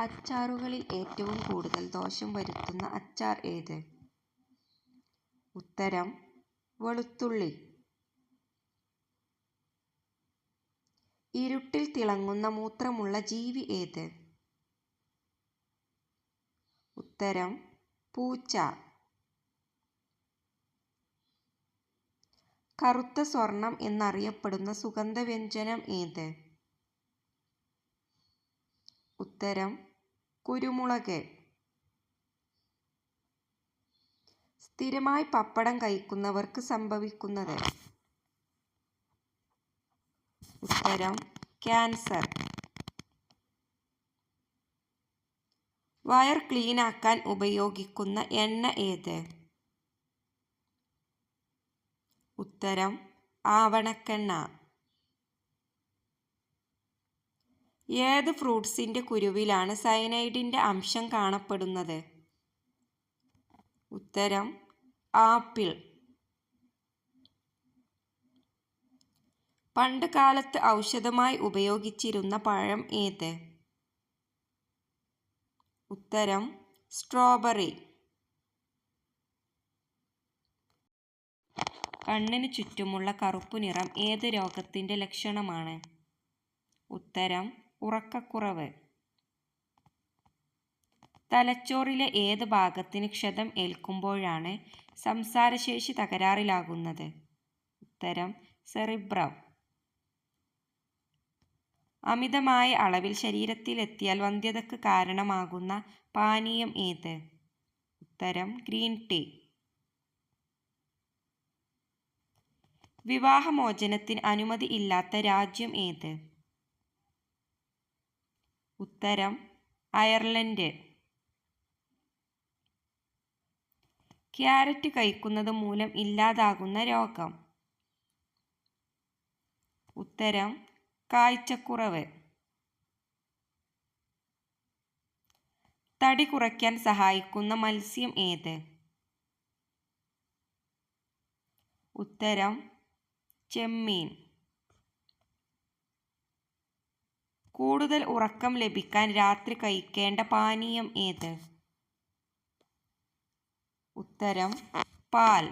അച്ചാറുകളിൽ ഏറ്റവും കൂടുതൽ ദോഷം വരുത്തുന്ന അച്ചാർ ഏത്? ഉത്തരം വെളുത്തുള്ളി. ഇരുട്ടിൽ തിളങ്ങുന്ന മൂത്രമുള്ള ജീവി ഏത്? ഉത്തരം പൂച്ച. കറുത്ത സ്വർണം എന്നറിയപ്പെടുന്ന സുഗന്ധവ്യഞ്ജനം ഏത്? ഉത്തരം കുരുമുളക്. സ്ഥിരമായി പപ്പടം കഴിക്കുന്നവർക്ക് സംഭവിക്കുന്നത്? ഉത്തരം ക്യാൻസർ. വയർ ക്ലീനാക്കാൻ ഉപയോഗിക്കുന്ന എണ്ണ ഏത്? ഉത്തരം ആവണക്കെണ്ണ. ഏത് ഫ്രൂട്ട്സിന്റെ കുരുവിലാണ് സയനൈഡിന്റെ അംശം കാണപ്പെടുന്നത്? ഉത്തരം ആപ്പിൾ. പണ്ട് കാലത്ത് ഔഷധമായി ഉപയോഗിച്ചിരുന്ന പഴം ഏത്? ഉത്തരം സ്ട്രോബെറി കണ്ണിന് ചുറ്റുമുള്ള കറുപ്പ് നിറം ഏത് രോഗത്തിന്റെ ലക്ഷണമാണ്? ഉത്തരം ഉറക്കക്കുറവ്. തലച്ചോറിലെ ഏത് ഭാഗത്തിന് ക്ഷതം ഏൽക്കുമ്പോഴാണ് സംസാരശേഷി തകരാറിലാകുന്നത്? ഉത്തരം സെറിബ്രം. അമിതമായ അളവിൽ ശരീരത്തിലെത്തിയാൽ വന്ധ്യതക്ക് കാരണമാകുന്ന പാനീയം ഏത്? ഉത്തരം ഗ്രീൻ ടീ. വിവാഹമോചനത്തിന് അനുമതി ഇല്ലാത്ത രാജ്യം ഏത്? ഉത്തരം അയർലൻഡ്. ക്യാരറ്റ് കഴിക്കുന്നത് മൂലം ഇല്ലാതാകുന്ന രോഗം? ഉത്തരം കാഴ്ചക്കുറവ്. തടി കുറയ്ക്കാൻ സഹായിക്കുന്ന മത്സ്യം ഏത്? ഉത്തരം ചെമ്മീൻ. കൂടുതൽ ഉറക്കം ലഭിക്കാൻ രാത്രി കഴിക്കേണ്ട പാനീയം ഏത്? ഉത്തരം പാൽ.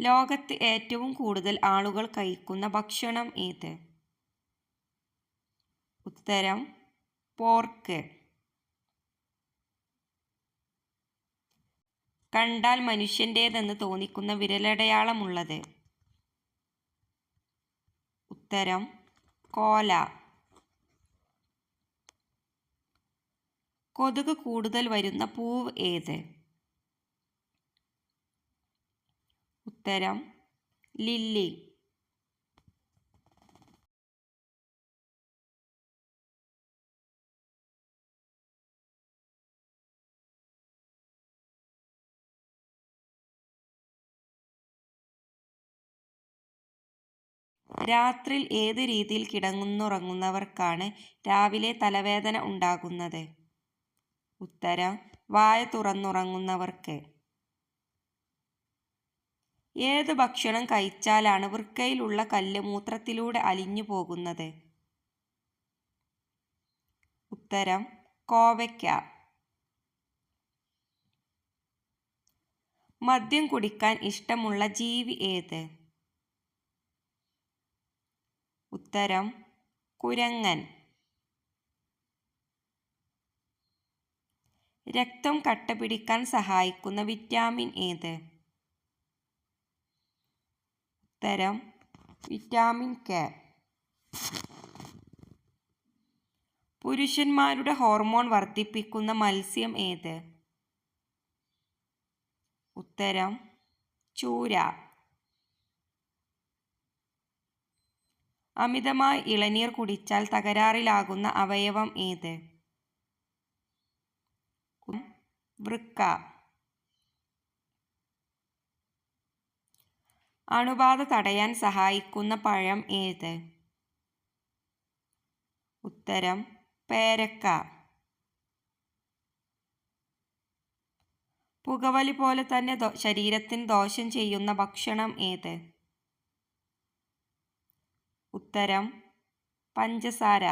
ലോകത്ത് ഏറ്റവും കൂടുതൽ ആളുകൾ കഴിക്കുന്ന ഭക്ഷണം ഏത്? ഉത്തരം പോർക്ക്. കണ്ടാൽ മനുഷ്യന്റേതെന്ന് തോന്നിക്കുന്ന വിരലടയാളമുള്ളത്? ഉത്തരം കോല. കൊതുക് കൂടുതൽ വരുന്ന പൂവ് ഏത്? ഉത്തരം ലില്ലി. രാത്രിയിൽ ഏത് രീതിയിൽ കിടന്നുറങ്ങുന്നവർക്കാണ് രാവിലെ തലവേദന ഉണ്ടാകുന്നത്? ഉത്തരം വായ തുറന്നുറങ്ങുന്നവർക്ക്. ഏത് ഭക്ഷണം കഴിച്ചാലാണ് വൃക്കയിലുള്ള കല്ല് മൂത്രത്തിലൂടെ അലിഞ്ഞു പോകുന്നത്? ഉത്തരം കോവയ്ക്ക. മദ്യം കുടിക്കാൻ ഇഷ്ടമുള്ള ജീവി ഏത്? ഉത്തരം കുരങ്ങൻ. രക്തം കട്ടപിടിക്കാൻ സഹായിക്കുന്ന വിറ്റാമിൻ ഏത്? ഉത്തരം വിറ്റാമിൻ കെ. പുരുഷന്മാരുടെ ഹോർമോൺ വർദ്ധിപ്പിക്കുന്ന മത്സ്യം ഏത്? ഉത്തരം ചൂര. അമിതമായി ഇളനീർ കുടിച്ചാൽ തകരാറിലാകുന്ന അവയവം ഏത്? വൃക്ക. അണുബാധ തടയാൻ സഹായിക്കുന്ന പഴം ഏത്? ഉത്തരം പേരക്ക. പുകവലി പോലെ തന്നെ ശരീരത്തിന് ദോഷം ചെയ്യുന്ന ഭക്ഷണം ഏത്? ഉത്തരം പഞ്ചസാര.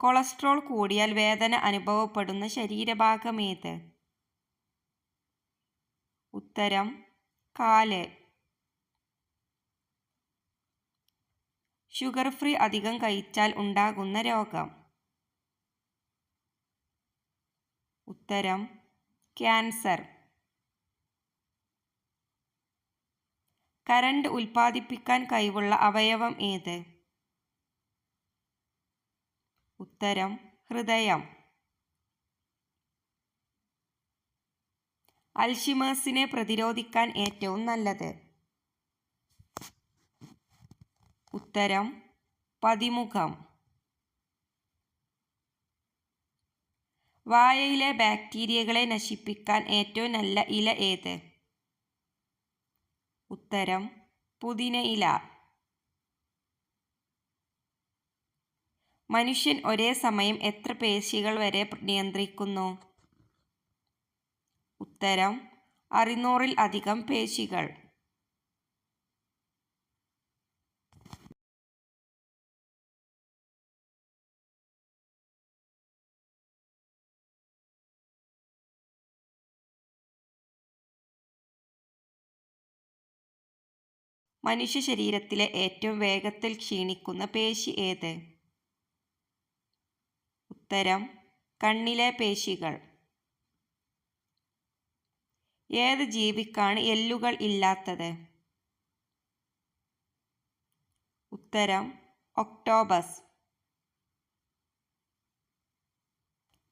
കൊളസ്ട്രോൾ കൂടിയാൽ വേദന അനുഭവപ്പെടുന്ന ശരീരഭാഗമേത് ഉത്തരം കാൽ. ഷുഗർ ഫ്രീ അധികം കഴിച്ചാൽ ഉണ്ടാകുന്ന രോഗം. ഉത്തരം ക്യാൻസർ. കരണ്ട് ഉൽപ്പാദിപ്പിക്കാൻ കഴിവുള്ള അവയവം ഏത്? ഉത്തരം ഹൃദയം. അൽഷിമേഴ്സിനെ പ്രതിരോധിക്കാൻ ഏറ്റവും നല്ലത്. ഉത്തരം പതിമുഖം. വായയിലെ ബാക്ടീരിയകളെ നശിപ്പിക്കാൻ ഏറ്റവും നല്ല ഇല ഏത്? ഉത്തരം പുതിനയില മനുഷ്യൻ ഒരേ സമയം എത്ര പേശികൾ വരെ നിയന്ത്രിക്കുന്നു? ഉത്തരം അറുന്നൂറിൽ അധികം പേശികൾ. മനുഷ്യ ശരീരത്തിലെ ഏറ്റവും വേഗത്തിൽ ക്ഷീണിക്കുന്ന പേശി ഏത്? ഉത്തരം കണ്ണിലെ പേശികൾ. ഏത് ജീവിക്കാണ് എല്ലുകൾ ഇല്ലാത്തത്? ഉത്തരം ഒക്ടോബസ്.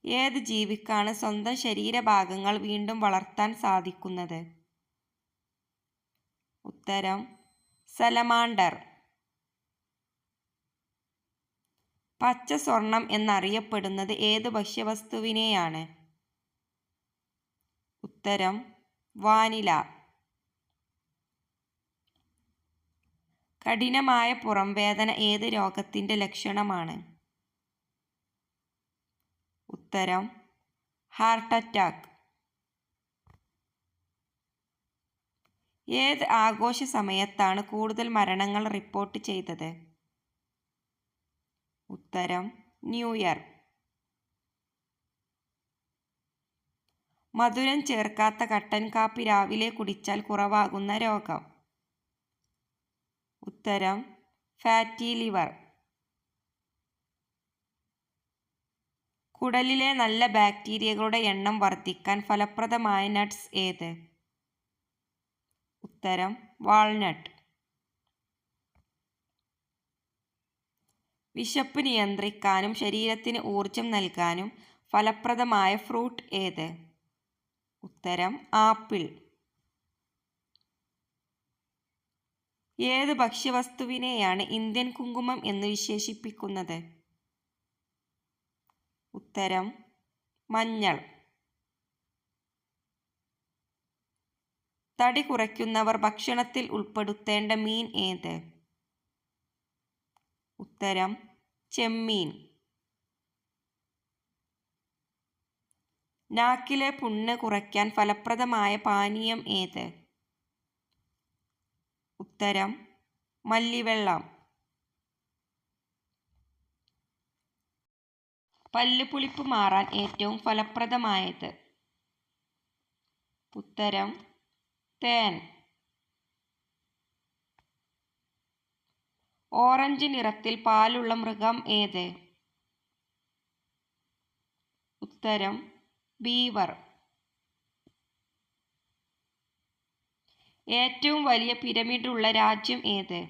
ഏത് ജീവിക്കാണ് സ്വന്തം ശരീരഭാഗങ്ങൾ വീണ്ടും വളർത്താൻ സാധിക്കുന്നത്? ഉത്തരം സലമാണ്ടർ. പച്ച സ്വർണം എന്നറിയപ്പെടുന്നത് ഏത് ഭക്ഷ്യവസ്തുവിനെയാണ്? ഉത്തരം വാനില. കഠിനമായ പുറംവേദന ഏത് രോഗത്തിന്റെ ലക്ഷണമാണ്? ഉത്തരം ഹാർട്ട് അറ്റാക്ക്. ഏത് ആഘോഷ സമയത്താണ് കൂടുതൽ മരണങ്ങൾ റിപ്പോർട്ട് ചെയ്തത്? ഉത്തരം ന്യൂ ഇയർ. മധുരം ചേർക്കാത്ത കട്ടൻ കാപ്പി രാവിലെ കുടിച്ചാൽ കുറവാകുന്ന രോഗം. ഉത്തരം ഫാറ്റി ലിവർ. കുടലിലെ നല്ല ബാക്ടീരിയകളുടെ എണ്ണം വർദ്ധിക്കാൻ ഫലപ്രദമായ നട്ട്സ് ഏത്? ഉത്തരം വാൾനട്ട്. വിശപ്പ് നിയന്ത്രിക്കാനും ശരീരത്തിന് ഊർജം നൽകാനും ഫലപ്രദമായ ഫ്രൂട്ട് ഏത്? ഉത്തരം ആപ്പിൾ. ഏത് ഭക്ഷ്യവസ്തുവിനെയാണ് ഇന്ത്യൻ കുങ്കുമം എന്ന് വിശേഷിപ്പിക്കുന്നത്? ഉത്തരം മഞ്ഞൾ. തടി കുറയ്ക്കുന്നവർ ഭക്ഷണത്തിൽ ഉൾപ്പെടുത്തേണ്ട മീൻ ഏത്? ഉത്തരം ചെമ്മീൻ. നാക്കിലെ പുണ്ണ് കുറയ്ക്കാൻ ഫലപ്രദമായ പാനീയം ഏത്? ഉത്തരം മല്ലിവെള്ളം. പല്ലുപുളിപ്പ് മാറാൻ ഏറ്റവും ഫലപ്രദമായത്? ഉത്തരം തേൻ ഓറഞ്ച് നിറത്തിൽ പാലുള്ള മൃഗം ഏത്? ഉത്തരം ബീവർ. ഏറ്റവും വലിയ പിരമിഡ് ഉള്ള രാജ്യം ഏത്?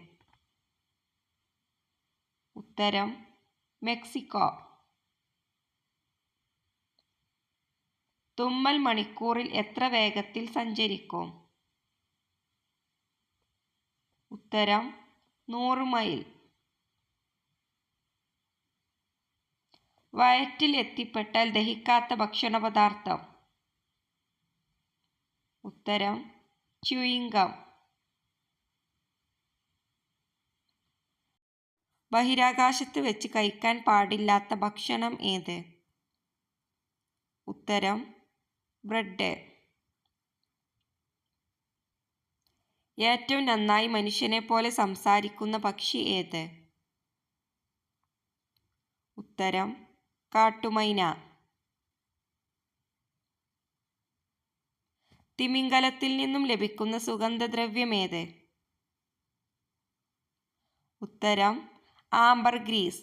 ഉത്തരം മെക്സിക്കോ. തുമ്മൽ മണിക്കൂറിൽ എത്ര വേഗത്തിൽ സഞ്ചരിക്കും? ഉത്തരം നൂറ് മൈൽ. വയറ്റിൽ എത്തിപ്പെട്ടാൽ ദഹിക്കാത്ത ഭക്ഷണ പദാർത്ഥം ഉത്തരം ച്യൂയിങ്കം ബഹിരാകാശത്ത് വെച്ച് കഴിക്കാൻ പാടില്ലാത്ത ഭക്ഷണം ഏത്? ഉത്തരം ബ്രെഡ് ഏറ്റവും നന്നായി മനുഷ്യനെ പോലെ സംസാരിക്കുന്ന പക്ഷി ഏത്? ഉത്തരം കാട്ടുമൈന. തിമിംഗലത്തിൽ നിന്നും ലഭിക്കുന്ന സുഗന്ധദ്രവ്യം സുഗന്ധദ്രവ്യമേത് ഉത്തരം ആംബർ ഗ്രീസ്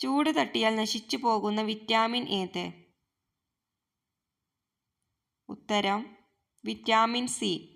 ചൂട് തട്ടിയാൽ നശിച്ചു പോകുന്ന വിറ്റാമിൻ ഏത്? ഉത്തരം വിറ്റാമിൻ സി.